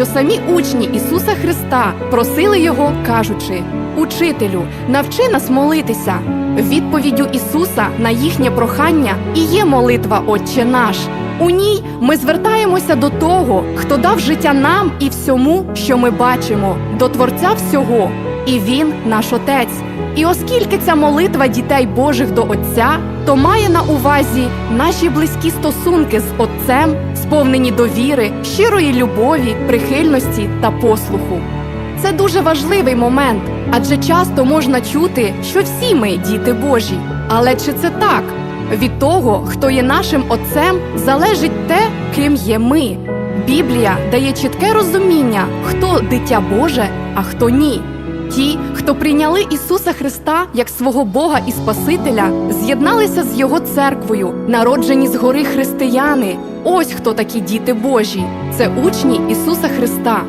що самі учні Ісуса Христа просили Його, кажучи: Учителю, навчи нас молитися. Відповіддю Ісуса на їхнє прохання і є молитва Отче наш. У ній ми звертаємося до того, хто дав життя нам і всьому, що ми бачимо, до Творця всього, і Він наш Отець. І оскільки ця молитва дітей Божих до Отця, то має на увазі наші близькі стосунки з Отцем, сповнені довіри, щирої любові, прихильності та послуху. Це дуже важливий момент, адже часто можна чути, що всі ми діти Божі. Але чи це так? Від того, хто є нашим отцем, залежить те, ким є ми. Біблія дає чітке розуміння, хто дитя Боже, а хто ні. Ті, хто прийняли Ісуса Христа як свого Бога і Спасителя, з'єдналися з Його церквою, народжені згори християни. Ось хто такі діти Божі. Це учні Ісуса Христа.